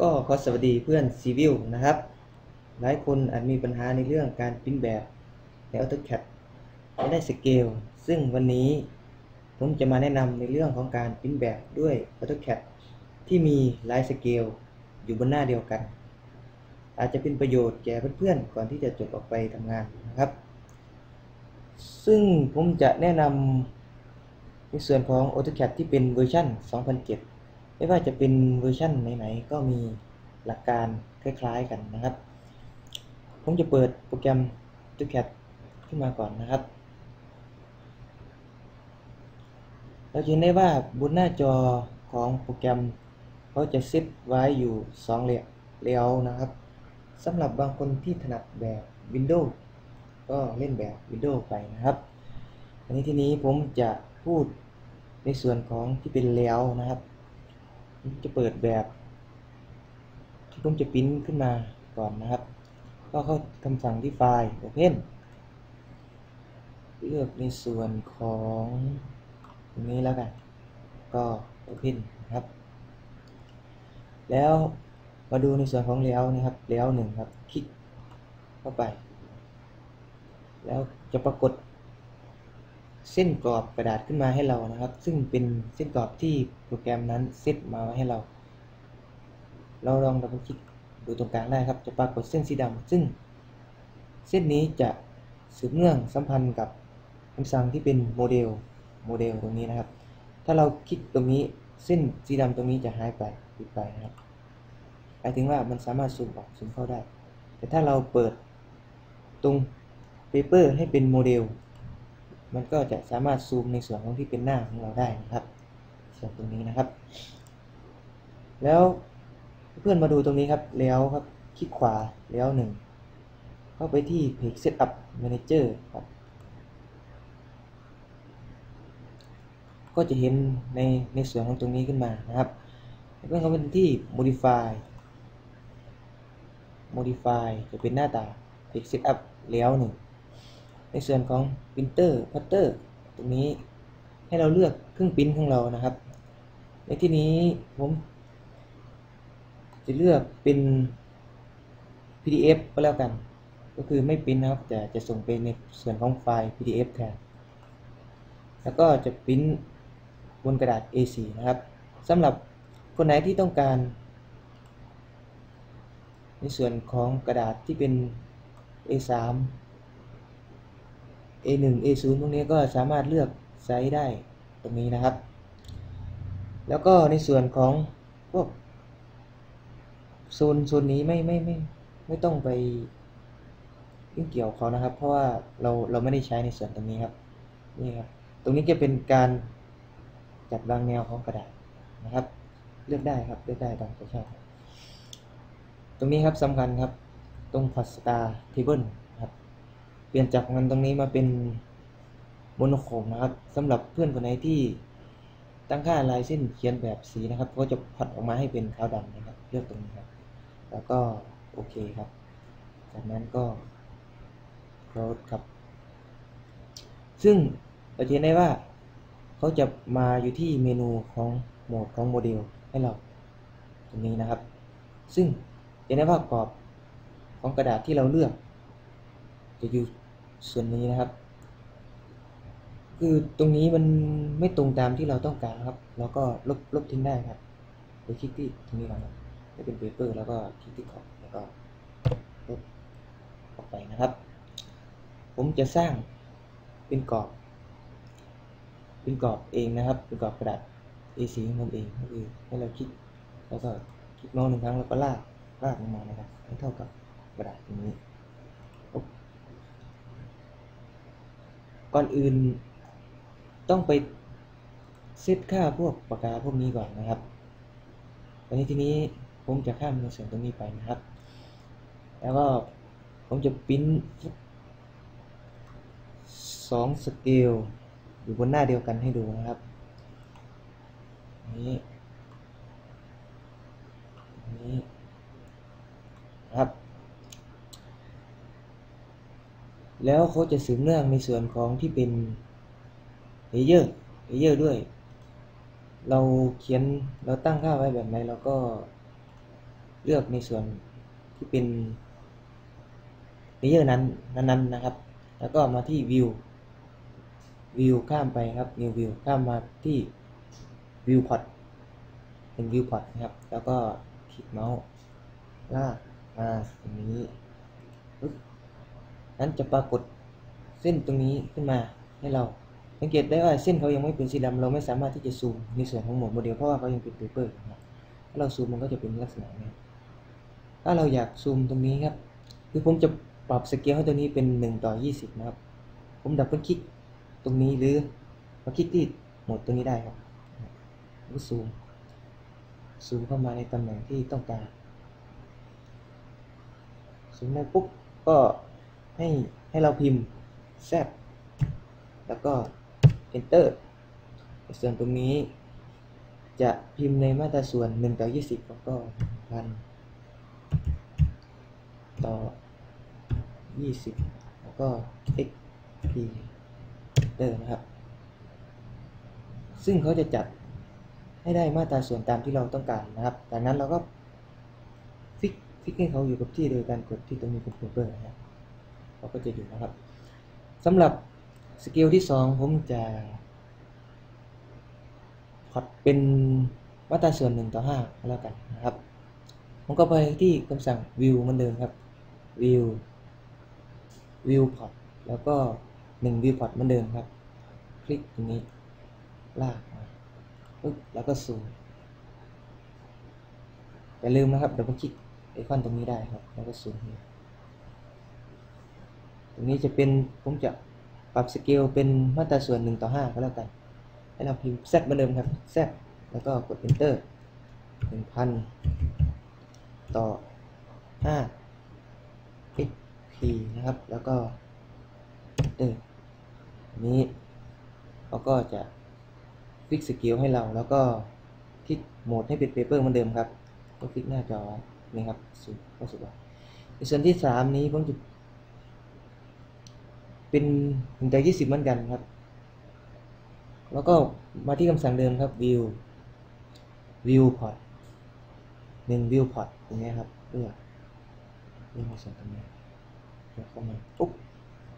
ก็ขอสวัสดีเพื่อนซีวิลนะครับ หลายคนอาจมีปัญหาในเรื่องการพิมพ์แบบใน AutoCAD ไม่ได้สเกล ซึ่งวันนี้ผมจะมาแนะนำในเรื่องของการพิมพ์แบบด้วย AutoCAD ที่มีหลายสเกล อยู่บนหน้าเดียวกัน อาจจะเป็นประโยชน์แก่เพื่อนๆก่อนที่จะจบออกไปทำงานนะครับ ซึ่งผมจะแนะนำในส่วนของ AutoCAD ที่เป็นเวอร์ชัน2007 ไม่ว่าจะเป็นเวอร์ชันไหนๆก็มีหลักการคล้ายๆกันนะครับ ผมจะเปิดโปรแกรม AutoCAD ขึ้นมาก่อนนะครับ เราจะเห็นได้ว่าบนหน้าจอของโปรแกรมเขาจะเซตไว้อยู่ 2 เลเยอร์นะครับสำหรับบางคนที่ถนัดแบบ Windows ก็เล่นแบบ Windows ไปนะครับ อันนี้ทีนี้ผมจะพูดในส่วนของที่เป็นเลเยอร์นะครับ จะเปิดแบบที่ผมจะพิมพ์ขึ้นมาก่อนนะครับ ก็เข้าคำสั่งที่ไฟล์ Open เลือกในส่วนของตรงนี้แล้วกัน ก็ Open นะครับ แล้วมาดูในส่วนของเลเยอร์นะครับเลเยอร์หนึ่งครับ คลิกเข้าไป แล้วจะปรากฏ เส้นกรอบกระดาษขึ้นมาให้เรานะครับ ซึ่งเป็นเส้นกรอบที่โปรแกรมนั้นเซตมาไว้ให้เรา เราลองดับเบิลคลิกดูตรงกลางได้ครับ จะปรากฏเส้นสีดำซึ่ง เส้นนี้จะสืบเนื่องสัมพันธ์กับคำสั่งที่เป็นโมเดลโมเดลตรงนี้นะครับ ถ้าเราคลิกตรงนี้เส้นสีดำตรงนี้จะหายไปปิดไปนะครับหมายถึงว่ามันสามารถซูมออกซูมเข้าได้ แต่ถ้าเราเปิดตรงเปเปอร์ให้เป็นโมเดล มันก็จะสามารถซูมในส่วนของที่เป็นหน้าของเราได้นะครับ ส่วนตรงนี้นะครับ แล้วเพื่อนมาดูตรงนี้ครับ แล้วครับ คลิกขวาแล้วหนึ่ง เข้าไปที่ Page Setup Manager ครับ ก็จะเห็นในในส่วนของตรงนี้ขึ้นมานะครับเพื่อนเข้าไปที่ Modify Modify จะเป็นหน้าตา Page Setup แล้วหนึ่ง ในส่วนของ printer putter ตรงนี้ให้เราเลือกเครื่องพิมพ์ของเรานะครับ ในที่นี้ผมจะเลือกเป็น PDF ก็แล้วกัน ก็คือไม่พิมพ์นะครับ แต่จะส่งไปในส่วนของไฟล์ PDF แทน แล้วก็จะพิมพ์บนกระดาษ A4 นะครับสำหรับคนไหนที่ต้องการ ในส่วนของกระดาษที่เป็น A3 A1 A0 พวกนี้ก็สามารถเลือกไซส์ได้ตรงนี้นะครับ แล้วก็ในส่วนของพวกโซนโซนนี้ไม่ไม่ไม่ไม่ต้องไปยุ่งเกี่ยวเขานะครับ เพราะว่าเราเราไม่ได้ใช้ในส่วนตรงนี้ครับนี่ครับ ตรงนี้จะเป็นการจัดวางแนวของกระดาษนะครับ เลือกได้ครับเลือกได้ตามใจชอบตรงนี้ครับสำคัญครับ ตรงพัสตาเทเบิล เปลี่ยนจากมันตรงนี้มาเป็นโมโนโครมนะครับสำหรับเพื่อนคนไหนที่ตั้งค่าลายเส้นเขียนแบบสีนะครับ ก็จะพัดออกมาให้เป็นขาวดำนะครับ เลือกตรงนี้ครับ แล้วก็โอเคครับ จากนั้นก็โคลดครับ ซึ่งเราจะเห็นได้ว่าเขาจะมาอยู่ที่เมนูของโหมดของโมเดลให้เราตรงนี้นะครับ ซึ่งจะได้ว่ากรอบของกระดาษที่เราเลือก จะอยู่ ส่วนนี้นะครับ คือตรงนี้มันไม่ตรงตามที่เราต้องการครับเราก็ลบลบทิ้งได้ครับโดยคลิกที่ตรงนี้ก่อนครับจะเป็นเปเปอร์แล้วก็คลิกที่ขอบแล้วก็ลบออกไปนะครับ ผมจะสร้างเป็นกรอบ เป็นกรอบเองนะครับ เป็นกรอบกระดาษ A4 ของผมเองก็คือให้เราคลิกแล้วก็คลิกเมาส์หนึ่งครั้งแล้วก็ลากลากลงมานะครับให้เท่ากับกระดาษตรงนี้ ก่อนอื่นต้องไปเซตค่าพวกปากกาพวกนี้ก่อนนะครับตอนนี้ทีนี้ผมจะข้ามในส่วนตรงนี้ไปนะครับ แล้วก็ผมจะปิ้นสองสเกลอยู่บนหน้าเดียวกันให้ดูนะครับนี้นี้ครับ แล้วเขาจะสืบเนื่องในส่วนของที่เป็นเลเยอร์เลเยอร์ด้วย เราเขียนเราตั้งค่าไว้แบบไหนเราก็เลือกในส่วนที่เป็นเลเยอร์นั้นนั้นๆนะครับ แล้วก็มาที่ view view ข้ามไปครับ new view ข้ามมาที่ viewport เป็น viewport นะครับ แล้วก็คลิกเมาส์ลากมาตรงนี้ปึ๊บ นั้นจะปรากฏเส้นตรงนี้ขึ้นมาให้เรา สังเกตได้ว่าเส้นเขายังไม่เป็นสีดำเราไม่สามารถที่จะซูมในส่วนของโหมดโมเดลเพราะว่าเขายังเป็นเปเปอร์นะครับถ้าเราซูมมันก็จะเป็นลักษณะนี้ถ้าเราอยากซูมตรงนี้ครับคือผมจะปรับสเกลให้ตัวนี้เป็น 1 ต่อ 20 นะครับ ผมดับเบิลคลิกตรงนี้หรือมาคลิกที่โหมดตรงนี้ได้ครับก็ซูม ซูมเข้ามาในตำแหน่งที่ต้องการ ซูมได้ปุ๊บก็ ให้ให้เราพิมพ์แซแล้วก็ enter ส่วนตรงนี้จะพิมพ์ในมาตราส่วน1ต่อ20 แล้วก็พันต่อ 20 แล้วก็ x p enter นะครับ ซึ่งเขาจะจัดให้ได้มาตราส่วนตามที่เราต้องการนะครับ จากนั้นเราก็ฟิกฟิกให้เขาอยู่กับที่โดยการกดที่ตรงนี้เป็นเปอร์นะครับ เขาก็จะอยู่นะครับสำหรับสกิลที่ 2 ผมจะพอดเป็นมาตราส่วน1ต่อ5แล้วกันนะครับผมก็ไปที่คำสั่ง view เหมือนเดิมครับ view view port แล้วก็ 1 view port เหมือนเดิมครับ คลิกตรงนี้ลากมาปึ๊บแล้วก็ซูมอย่าลืมนะครับเดับเบิลคลิกไอคอนตรงนี้ได้ครับ แล้วก็ซูม ตรงนี้จะเป็นผมจะปรับสเกลเป็นมาตราส่วน 1 ต่อ 5 ก็แล้วกัน ให้เราพิมพ์ z เหมือนเดิมครับ z แล้วก็กด enter 1,000 ต่อ 5 xp นะครับ แล้วก็ enter นี้เขาก็จะฟิกสกิลให้เราแล้วก็คลิกโหมดให้เป็นเปเปอร์เหมือนเดิมครับ ก็คลิกหน้าจอนี่ครับสุดก็สุดในส่วนที่ 3 นี้ผมจะ เป็นถึงแต่ยี่สิบเหมือนกันครับ แล้วก็มาที่คำสั่งเดิมครับ view view port หนึ่ง view port ตรงนี้ครับเลือกเลือกส่วนตรงนี้เลือกเข้ามาปุ๊บ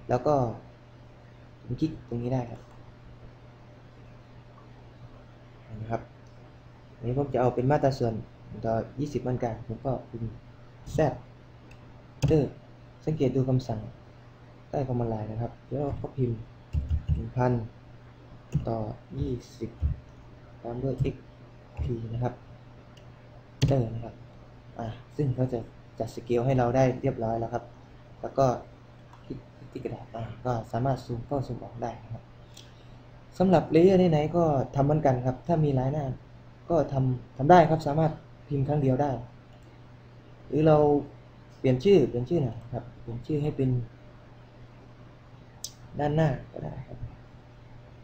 แล้วก็คลิกตรงนี้ได้ครับนะครับอันนี้ผมจะเอาเป็นมาตราส่วนต่อ 20เหมือนกันผมก็พิมพ์ z เออสังเกตดูคำสั่ง ใต้คอมมานด์ไลน์นะครับ แล้วก็พิมพ์1,000ต่อ 20 ตามด้วย xp นะครับเจอนะครับ อ่า ซึ่งเขาจะจัดสเกลให้เราได้เรียบร้อยแล้วครับ แล้วก็คลิกที่กระดาษอ่าก็สามารถซูมเข้าซูมออกได้นะครับสำหรับเลเยอร์ไหนๆก็ทำเหมือนกันครับ ถ้ามีหลายหน้า ก็ทำทำได้ครับ สามารถพิมพ์ครั้งเดียวได้ หรือเราเปลี่ยนชื่อเปลี่ยนชื่อหน่อยครับ เปลี่ยนชื่อให้เป็น ด้านหน้าก็ได้ครับ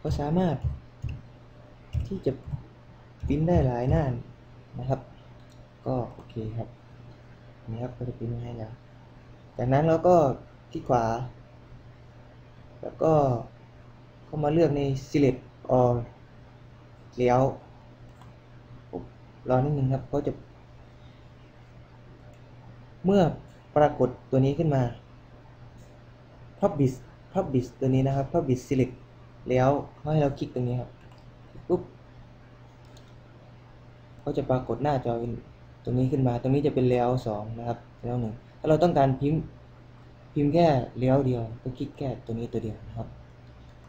ก็สามารถที่จะพิมพ์ได้หลายหน้านะครับ ก็โอเคครับนี่ครับก็จะพิมพ์ให้แล้วจากนั้นเราก็คลิกขวา แล้วก็เข้ามาเลือกใน select all เลี้ยวรอนิดนึงครับเขาจะ เมื่อปรากฏตัวนี้ขึ้นมา publish publish ตัวนี้นะครับ publish select แล้วเขาให้เราคลิกตรงนี้ครับปุ๊บเขาจะปรากฏหน้าจอตรงนี้ขึ้นมา ตรงนี้จะเป็นเลี้ยวสองนะครับเลี้ยวหนึ่งถ้าเราต้องการพิมพ์พิมพ์แค่เลี้ยวเดียว ก็คลิกแค่ตัวนี้ตัวเดียวนะครับ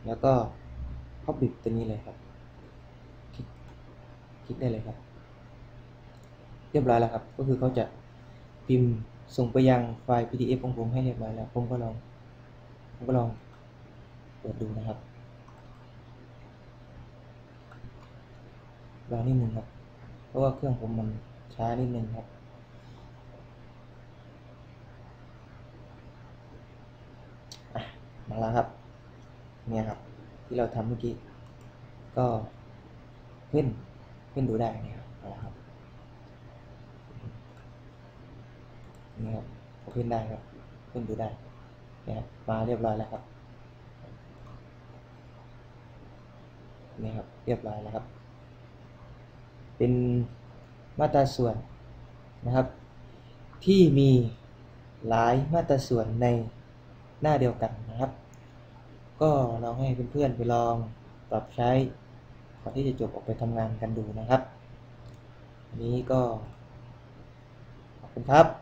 แล้วก็ publish ตัวนี้เลยครับ คลิกคลิกได้เลยครับ เรียบร้อยแล้วครับ ก็คือเขาจะพิมพ์ส่งไปยังไฟล์ PDF ของผมให้เรียบร้อยแล้ว ผมก็ลอง ผมก็ลองเปิดดูนะครับรอนิดนึงครับ เพราะว่าเครื่องผมมันช้านิดนึงครับมาแล้วครับ เนี่ยครับ ที่เราทำเมื่อกี้ ก็เพื่นเพื่นดูได้นะครับมาแล้วครับนี่ครับเพื่นได้ครับเพื่นดูได้ นะครับมาเรียบร้อยแล้วครับนี่ครับเรียบร้อยแล้วครับ เป็นมาตราส่วนนะครับ ที่มีหลายมาตราส่วนในหน้าเดียวกันนะครับ ก็ลองให้เพื่อนๆไปลองปรับใช้ก่อนที่จะจบออกไปทำงานกันดูนะครับวันนี้ก็ขอบคุณครับ